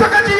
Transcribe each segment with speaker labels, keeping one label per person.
Speaker 1: शकत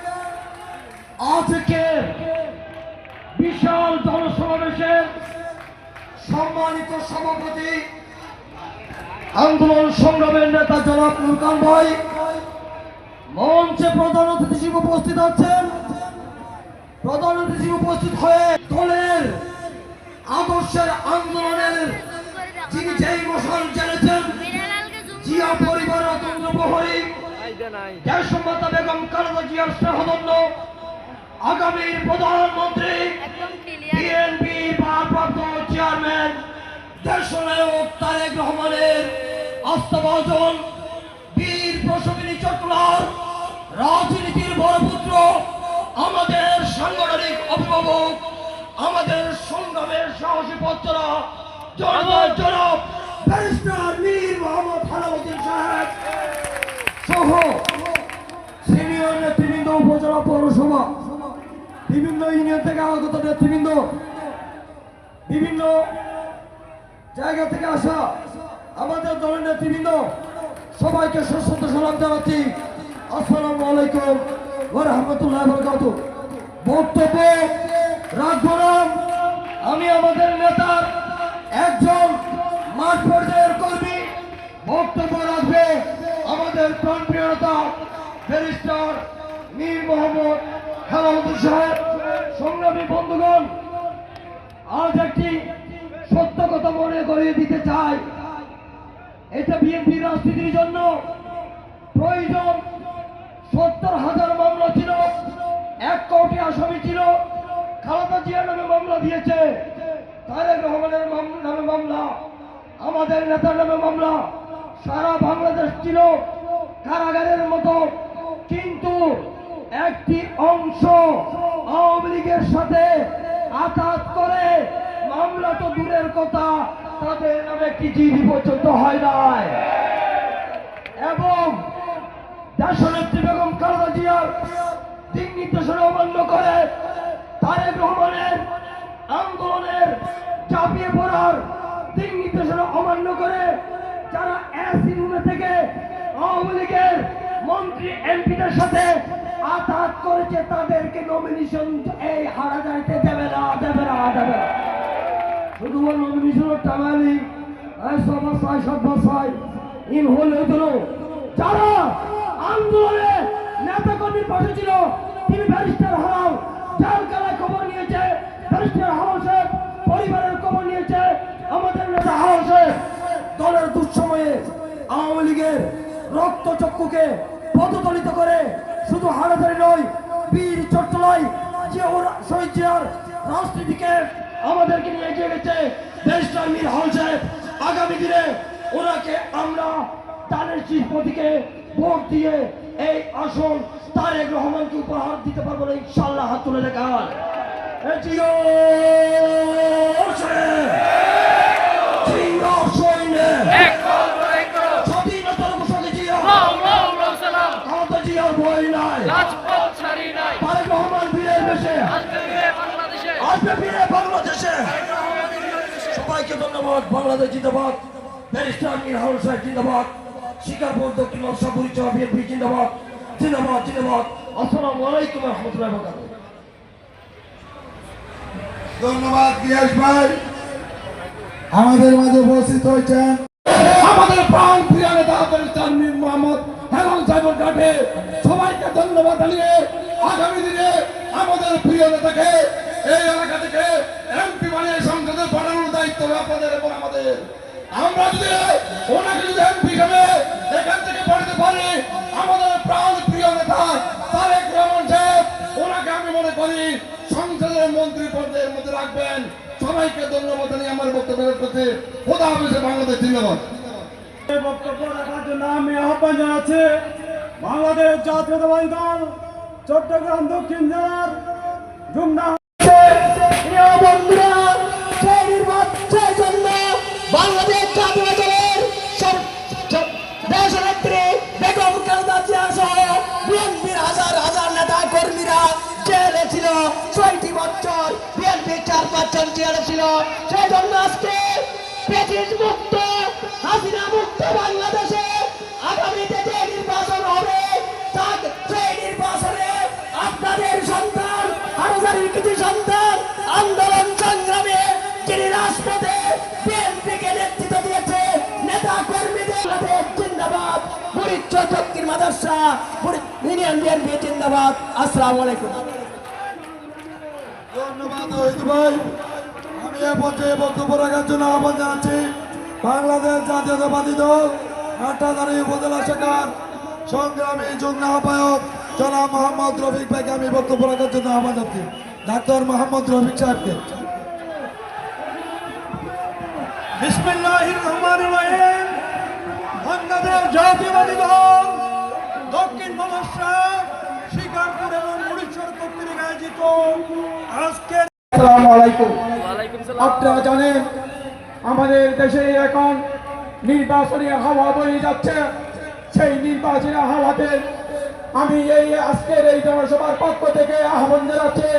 Speaker 1: আজকে বিশাল জনসমাবেশের সম্মানিত সভাপতি আন্দোলন সংগ্রামের নেতা জনাব নুরকান ভাই মঞ্চে প্রধান অতিথি হিসেবে উপস্থিত আছেন। প্রধান অতিথি উপস্থিত হয়ে দলের আদর্শের আন্দোলনের যিনি যেই মশাল জেনেছেন জিয়া পরিবার অতন্ত্র প্রহরী দেশমাতা বেগম খালেদা জিয়ার স্নেহদণ্ড আগামীর প্রধানমন্ত্রী বিএনপি ভারপ্রাপ্ত চেয়ারম্যান দেশনায়ক তারেক রহমানের আস্থাভাজন বীর প্রসবিনী চট্টলার রাজনীতির বড় পুত্র আমাদের সাংগঠনিক অভিভাবক আমাদের সংগ্রামের সাহসী পত্রা জনতা জনাব ব্যারিস্টার মীর মোহাম্মদ হালাউদ্দিন সাহেব সহ সিনিয়র নেতৃবৃন্দ উপজেলা পৌরসভা। বিভিন্ন ইউনিয়ন থেকে আগত নেতৃবৃন্দ, বিভিন্ন জায়গা থেকে আসা আমাদের দলের নেতৃবৃন্দ, সবাইকে সশ্রদ্ধ সালাম জানাচ্ছি। আসসালামু আলাইকুম রাহমাতুল্লাহি ওয়া বারাকাতুহু বক্তব্য রাখব আমি আমাদের নেতার একজন মাঠ পর্যায়ের কর্মী। বক্তব্য রাখবে আমাদের প্রাণপ্রিয় নেতা ব্যারিস্টার মীর মোহাম্মদ খেলাউদ্দিন সাহেব, সংগ্রামী বন্ধুগণ, আজ একটি সত্য কথা মনে করিয়ে দিতে চাই। এটা বিএনপি রাজনীতির জন্য প্রয়োজন। সত্তর হাজার মামলা ছিল, এক কোটি আসামি ছিল। খালেদা জিয়া নামে মামলা দিয়েছে, তারেক রহমানের নামে মামলা, আমাদের নেতার নামে মামলা, সারা বাংলাদেশ ছিল কারাগারের মতো। কিন্তু একটি অংশ আওয়ামী লীগের সাথে আঘাত করে। মামলা তো দূরের কথা, তাদের নামে একটি জিডি পর্যন্ত হয় নাই। এবং দেশনেত্রী বেগম খালেদা জিয়ার দিক নির্দেশনা অমান্য করে তারেক রহমানের আন্দোলনের চাপিয়ে পড়ার দিক নির্দেশনা অমান্য করে যারা এসি রুমে থেকে আওয়ামী লীগের মন্ত্রী এমপিদের সাথে আঘাত করেছে তাদেরকে নমিনেশন এই হারা যাইতে দেবে না দেবে না দেবে না। শুধু নমিনেশনের ছয় সব ছয় ইন হলে হতো যারা আন্দোলনে নেতা কর্মীর পাশে ছিল, তিনি ব্যারিস্টার হারাও। যার কালায় খবর নিয়েছে, ব্যারিস্টার সাহেব পরিবারের খবর নিয়েছে, আমাদের নেতা সাহেব দলের দুঃসময়ে আওয়ামী লীগের রক্ত চক্ষুকে পদতলিত করে শুধু হারাধারি নয়, বীর চট্টলাই যে ওর শহীদ রাজনীতিকে আমাদেরকে নিয়ে এগিয়ে গেছে, ব্যারিস্টার মীর হল আগামী দিনে ওনাকে আমরা তাদের শিল্পতিকে ভোট দিয়ে এই আসন তারেক রহমানকে উপহার দিতে পারব না ইনশাল্লাহ হাত তুলে দেখান। এ ভয় নাই। তারেক রহমান বীরের বেশে, আসবে বীরে বাংলাদেশে। সবাইকে ধন্যবাদ। বাংলাদেশ জিন্দাবাদ। ব্যারিস্টার মীর হারুন সাহেব জিন্দাবাদ। শিকারপুর দক্ষিণ বিএনপি জিন্দাবাদ। জিন্দাবাদ জিন্দাবাদ। আসসালামু আলাইকুম রহমতুল্লাহ
Speaker 2: ধন্যবাদ গিয়াস ভাই। আমাদের মাঝে উপস্থিত হয়েছেন।
Speaker 1: আমাদের প্রাণ সবাইকে ধন্যবাদ জানিয়ে আগামী দিনে আমাদের প্রিয় নেতাকে এই এলাকা থেকে এমপি বানিয়ে সংসদে পাঠানোর দায়িত্ব আপনাদের এবং আমাদের। আমরা যদি ওনাকে যদি এমপি হিসেবে এখান থেকে পাঠাতে পারি, আমাদের প্রাণ প্রিয় নেতা তারেক রহমান সাহেব, ওনাকে আমি মনে করি সংসদের মন্ত্রী পর্যায়ের মধ্যে রাখবেন। সবাইকে ধন্যবাদ জানিয়ে আমার বক্তব্য শেষ খোদা হাফেজে বাংলাদেশ ধন্যবাদ
Speaker 3: বক্তব্য রাখার জন্য আমি আহ্বান জানাচ্ছি বাংলাদেশ জাতীয়তাবাদী দল,
Speaker 2: চট্টগ্রাম দক্ষিণ জেলার জুমনা
Speaker 4: বাংলাদেশ হাজার কর্মীরা ছিল। চার ছিল। আজকে মুক্ত, হাসিনা মুক্ত বাংলাদেশে আগামীতে রাজপথে বিএনপিকে নেতৃত্ব দিয়েছে নেতা কর্মীদের বাংলাদেশ জিন্দাবাদ। ইউনিয়ন বিএনপি জিন্দাবাদ। আলাইকুম।
Speaker 2: জানাচ্ছি। বাংলাদেশ উপজেলা জন্য ডাক্তার মোহাম্মদ রফিক সাহেবকে।
Speaker 3: বিসমিল্লাহির রহমানির রহিম। বাংলাদেশ জাতীয়বাদী দল দক্ষিণ মহারাষ্ট্র শিকারপুর এবং উড়িষ্যার কর্তৃক আয়োজিত আজকের
Speaker 2: আসসালামু আলাইকুম। আপনারা জানেন আমাদের দেশে এখন নির্বাচনী হাওয়া বয়ে যাচ্ছে। সেই নির্বাচনী হাওয়াতে আমি এই আজকের এই জনসভার পক্ষ থেকে আহ্বান জানাচ্ছি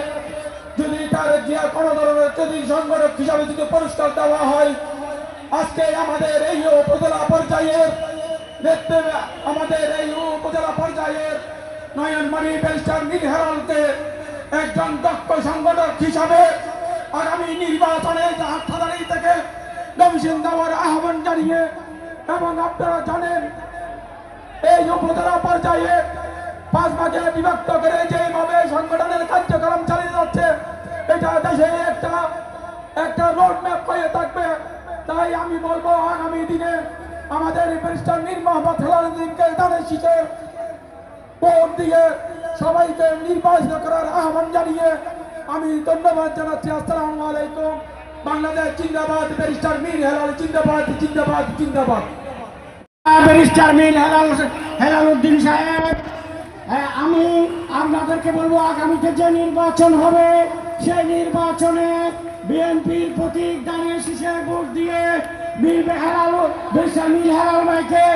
Speaker 2: যদি তার যে কোনো ধরনের যদি সংগঠক হিসাবে যদি পুরস্কার দেওয়া হয় আজকে আমাদের এই উপজেলা পর্যায়ের আমাদের এই উপজেলা পর্যায়ের নয়নমণি ব্যারিস্টার নীল হেরালকে একজন দক্ষ সংগঠক হিসাবে আগামী নির্বাচনে হাটহাজারি থেকে নমিশন দেওয়ার আহ্বান জানিয়ে এবং আপনারা জানেন, এই উপজেলা পর্যায়ে পাঁচ ভাগে বিভক্ত করে যেভাবে সংগঠনের কার্যক্রম চালিয়ে যাচ্ছে, এটা দেশে একটা একটা রোড ম্যাপ হয়ে থাকবে। তাই আমি বলব আগামী দিনে আমাদের সবাইকে নির্বাচিত করার আহ্বান জানিয়ে আমি ধন্যবাদ জানাচ্ছি। আসসালামু আলাইকুম। বাংলাদেশ জিন্দাবাদ ব্যারিস্টার মীর হেলাল জিন্দাবাদ জিন্দাবাদ। জিন্দাবাদ
Speaker 5: ব্যারিস্টার মিল হেলাল হেলাল উদ্দিন সাহেব হ্যাঁ, আমি আপনাদেরকে বলব আগামীতে যে নির্বাচন হবে সেই নির্বাচনে বিএনপির প্রতীক দানের শীষে ভোট দিয়ে হেলাল ব্যারিস্টার মিল হেলাল ভাইকে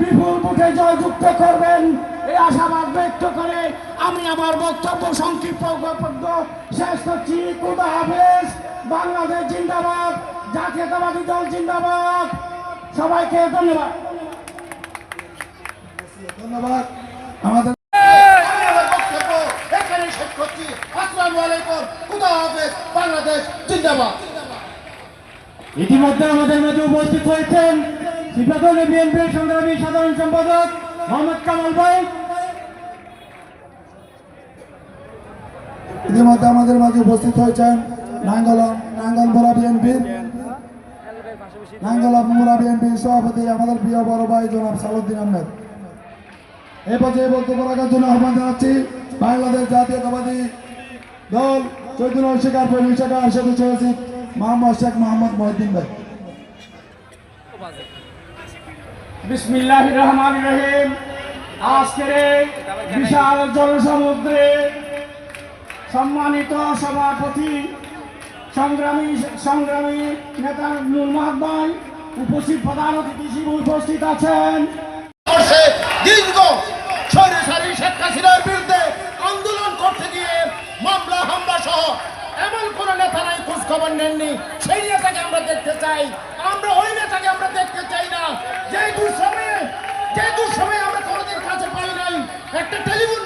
Speaker 5: বিপুল ভোটে জয়যুক্ত করবেন। এই আশাবাদ ব্যক্ত করে আমি আমার বক্তব্য সংক্ষিপ্ত বক্তব্য শেষ করছি। খুদা হাফেজ বাংলাদেশ জিন্দাবাদ জাতীয়তাবাদী দল জিন্দাবাদ। সবাইকে ধন্যবাদ।
Speaker 2: ধন্যবাদ। আমাদের
Speaker 6: এখানে শেষ করছি। আসসালামু আলাইকুম। খুদা হাফেজ বাংলাদেশ।
Speaker 5: ইতিমধ্যে আমাদের মাঝে উপস্থিত হয়েছেন বিএনপির সংগ্রামী সাধারণ সম্পাদক মোহাম্মদ কামাল ভাই।
Speaker 2: ইতিমধ্যে আমাদের মাঝে উপস্থিত হয়েছেন নাঙ্গল বিএনপির নাঙ্গল বিএনপির সভাপতি আমাদের প্রিয় বড় ভাই জনাব সালুদ্দিন আহমেদ। এ পর্যায়ে বক্তব্য রাখার জন্য আহ্বান জানাচ্ছি বাংলাদেশ জাতীয়তাবাদী দল চৈতন্য শিকার কর্মী শাখার সদস্য সচিব মোহাম্মদ শেখ মোহাম্মদ মহিদ্দিন ভাই।
Speaker 5: বিসমিল্লাহ রহমান রহিম আজকের বিশাল জনসমুদ্রে সম্মানিত সভাপতি, সংগ্রামী সংগ্রামী নেতা নূর মাহবাই উপস্থিত প্রধান অতিথি উপস্থিত আছেন।
Speaker 6: নেননি, সেই নেতাকে আমরা দেখতে চাই। আমরা ওই নেতাকে আমরা দেখতে চাই না। যে দুঃসময়ে যে দুঃসময়ে আমরা কোনোদিন কাছে পাই নাই, একটা টেলিফোন